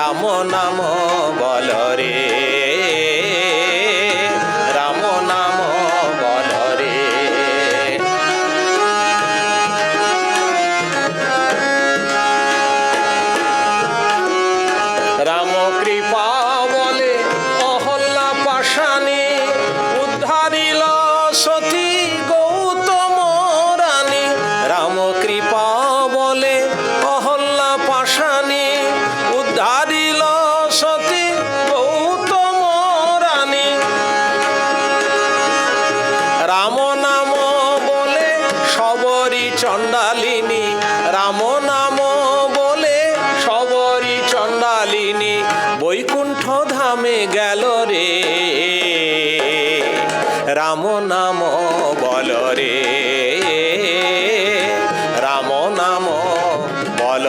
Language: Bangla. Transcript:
রাম নাম বল চণ্ডালিনী, রাম নাম বলে সবরি চণ্ডালিনী, বৈকুণ্ঠ ধামে গেল রে। রাম নাম বল রে। রাম নাম বল